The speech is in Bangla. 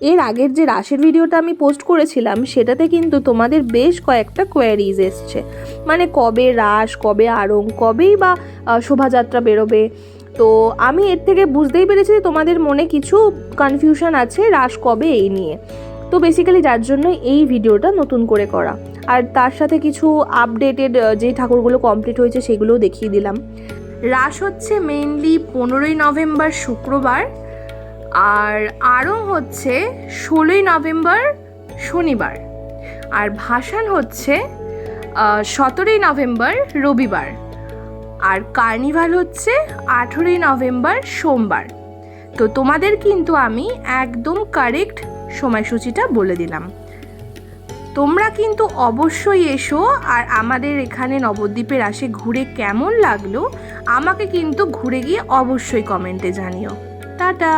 এর আগের যে রাসের ভিডিওটা আমি পোস্ট করেছিলাম, সেটাতে কিন্তু তোমাদের বেশ কয়েকটা কোয়ারিজ এসছে। মানে কবে রাস কবে আড়ং কবেই বা শোভাযাত্রা বেরোবে? তো আমি এর থেকে বুঝতেই পেরেছি যে তোমাদের মনে কিছু কনফিউশন আছে রাস কবে এই নিয়ে। তো বেসিক্যালি যার জন্য এই ভিডিওটা নতুন করে করা। আর তার সাথে কিছু আপডেটেড যে ঠাকুরগুলো কমপ্লিট হয়েছে সেগুলোও দেখিয়ে দিলাম। রাস হচ্ছে মেইনলি পনেরোই নভেম্বর শুক্রবার। আর আরও হচ্ছে ষোলোই নভেম্বর শনিবার। আর ভাসান হচ্ছে সতেরোই নভেম্বর রবিবার। আর কার্নিভাল হচ্ছে আঠেরোই নভেম্বর সোমবার। তো তোমাদের কিন্তু আমি একদম কারেক্ট সময়সূচিটা বলে দিলাম। তোমরা কিন্তু অবশ্যই এসো আর আমাদের এখানে নবদ্বীপের আসে ঘুরে কেমন লাগল, আমাকে কিন্তু ঘুরে গিয়ে অবশ্যই কমেন্টে জানিও। টাটা!